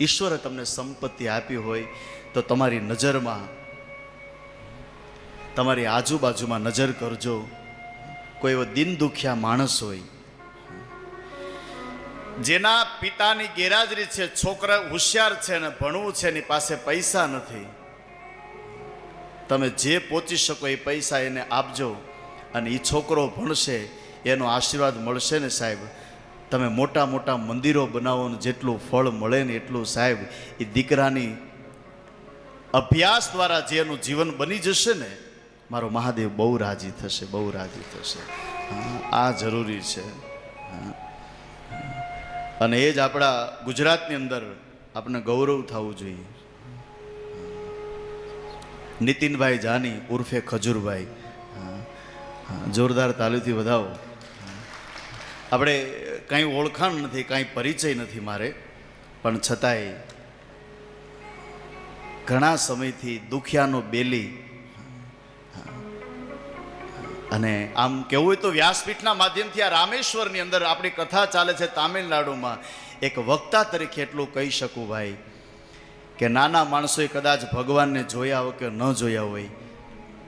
ઈશ્વરે તમને સંપત્તિ આપી હોય તો તમારી નજરમાં, તમારી આજુબાજુમાં નજર કરજો. કોઈ એવો દિન દુખ્યા માણસ હોય, જેના પિતાની ગેરહાજરી છે, છોકરા હોશિયાર છે ને ભણવું છે, એની પાસે પૈસા નથી, તમે જે પહોંચી શકો એ પૈસા એને આપજો અને એ છોકરો ભણશે, એનો આશીર્વાદ મળશે ને સાહેબ. તમે મોટા મોટા મંદિરો બનાવો જેટલું ફળ મળે ને એટલું સાહેબ, એ દીકરાની અભ્યાસ દ્વારા જે એનું જીવન બની જશે ને, મારો મહાદેવ બહુ રાજી થશે, બહુ રાજી થશે. આ જરૂરી છે. અને એ જ આપણા ગુજરાતની અંદર આપણે ગૌરવ થવું જોઈએ. નીતિનભાઈ જાની ઉર્ફે ખજૂરભાઈ. જોરદાર તાલીથી વધાવો. આપણે કાંઈ ઓળખાણ નથી, કાંઈ પરિચય નથી મારે, પણ છતાંય ઘણા સમયથી દુખિયાનો બેલી, અને આમ કેવું હોય તો વ્યાસપીઠના માધ્યમથી આ રામેશ્વરની અંદર આપણી કથા ચાલે છે તામિલનાડુમાં. એક વક્તા તરીકે એટલું કહી શકું ભાઈ, કે નાના માણસોએ કદાચ ભગવાનને જોયા હોય કે ન જોયા હોય,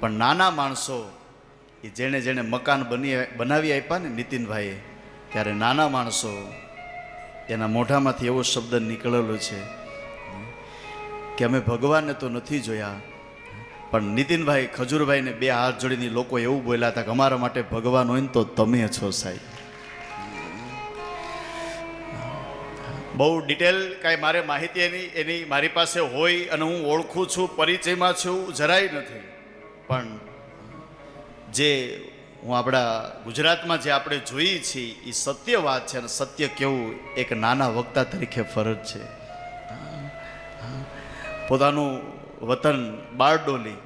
પણ નાના માણસો એ જેણે જેણે મકાન બની બનાવી આપ્યા ને નીતિનભાઈએ ત્યારે નાના માણસો એના મોઢામાંથી એવો શબ્દ નીકળેલો છે, કે અમે ભગવાનને તો નથી જોયા, પણ નીતિનભાઈ ખજૂરભાઈને બે હાથ જોડીને લોકો એવું બોલ્યા હતા કે અમારા માટે ભગવાન હોય ને તો તમે છો સાહેબ. બહુ ડિટેલ કાંઈ મારે માહિતી એની એની મારી પાસે હોય અને હું ઓળખું છું, પરિચયમાં છું, જરાય નથી. પણ જે હું આપણા ગુજરાતમાં જે આપણે જોઈએ છીએ એ સત્ય વાત છે અને સત્ય કેવું એક નાના વક્તા તરીકે ફરજ છે. પોતાનું વતન બારડોલી.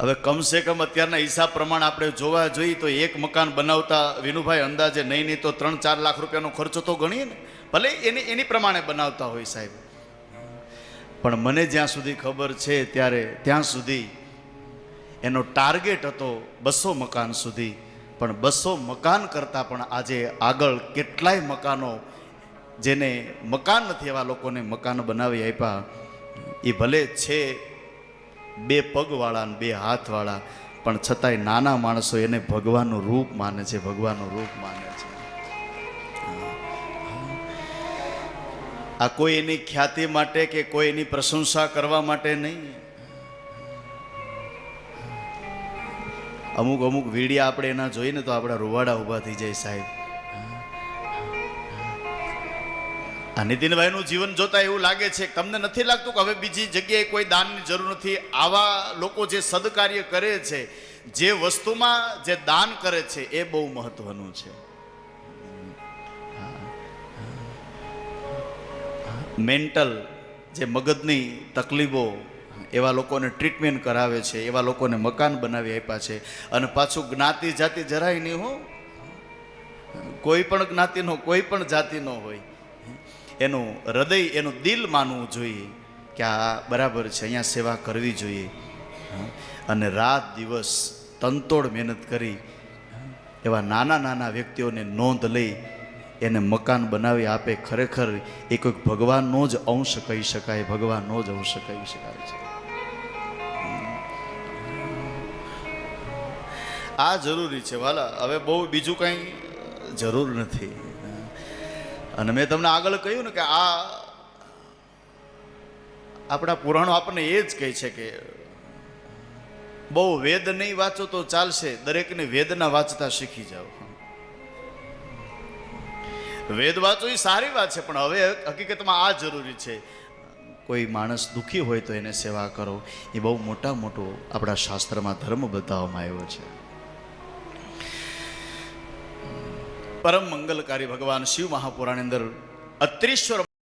હવે કમસે કમ અત્યારના હિસાબ પ્રમાણે આપણે જોવા જોઈએ તો એક મકાન બનાવતા વિનુભાઈ અંદાજે નહીં નહીં તો ત્રણ ચાર લાખ રૂપિયાનો ખર્ચો તો ગણીએ ને. ભલે એની એની પ્રમાણે બનાવતા હોય સાહેબ. પણ મને જ્યાં સુધી ખબર છે ત્યારે ત્યાં સુધી એનો ટાર્ગેટ હતો બસો મકાન સુધી. પણ બસો મકાન કરતાં પણ આજે આગળ કેટલાય મકાનો જેને મકાન નથી એવા લોકોને મકાન બનાવી આપ્યા, એ ભલે છે બે પગવાળા ને બે હાથવાળા, પણ છતાંય નાના માણસો એને ભગવાનનું રૂપ માને છે, ભગવાનનું રૂપ માને છે. આ કોઈ એની ખ્યાતિ માટે કે કોઈ એની પ્રશંસા કરવા માટે નહીં. અમુક અમુક વીડિયા આપણે એના જોઈને તો આપણા રૂવાડા ઊભા થઈ જાય સાહેબ. આ નીતિનભાઈનું જીવન જોતા એવું લાગે છે. તમને નથી લાગતું કે હવે બીજી જગ્યાએ કોઈ દાનની જરૂર નથી? આવા લોકો જે સદકાર્ય કરે છે, જે વસ્તુમાં જે દાન કરે છે, એ બહુ મહત્વનું છે. મેન્ટલ જે મગજની તકલીફો, એવા લોકોને ટ્રીટમેન્ટ કરાવે છે, એવા લોકોને મકાન બનાવી આપ્યા છે. અને પાછું જ્ઞાતિ જાતિ જરાય નહીં હો. કોઈ પણ જ્ઞાતિનો, કોઈ પણ જાતિનો હોય. એનું હૃદય, એનું દિલ માનવું જોઈએ કે આ બરાબર છે, અહીંયા સેવા કરવી જોઈએ. અને રાત દિવસ તનતોડ મહેનત કરી, એવા નાના નાના વ્યક્તિઓને નોંધ લઈ એને મકાન બનાવી આપે, ખરેખર એ કોઈક ભગવાનનો જ અંશ કહી શકાય, ભગવાનનો જ અંશ કહી શકાય છે. આ જરૂરી છે, વાલા. હવે બહુ બીજું કંઈ જરૂર નથી. અને મેં તમને આગળ કહ્યું ને કે આ આપણા પુરાણો આપણને એ જ કહે છે કે બહુ વેદ નહીં વાંચો તો ચાલશે. દરેકને વેદના વાંચતા શીખી જાઓ. વેદ વાંચો એ સારી વાત છે, પણ હવે હકીકતમાં આ જરૂરી છે. કોઈ માણસ દુઃખી હોય તો એને સેવા કરો. એ બહુ મોટા મોટો આપણા શાસ્ત્રમાં ધર્મ બતાવવામાં આવ્યો છે. પરમ મંગલકારી ભગવાન શિવ મહાપુરાણની અંદર અત્રીશ્વર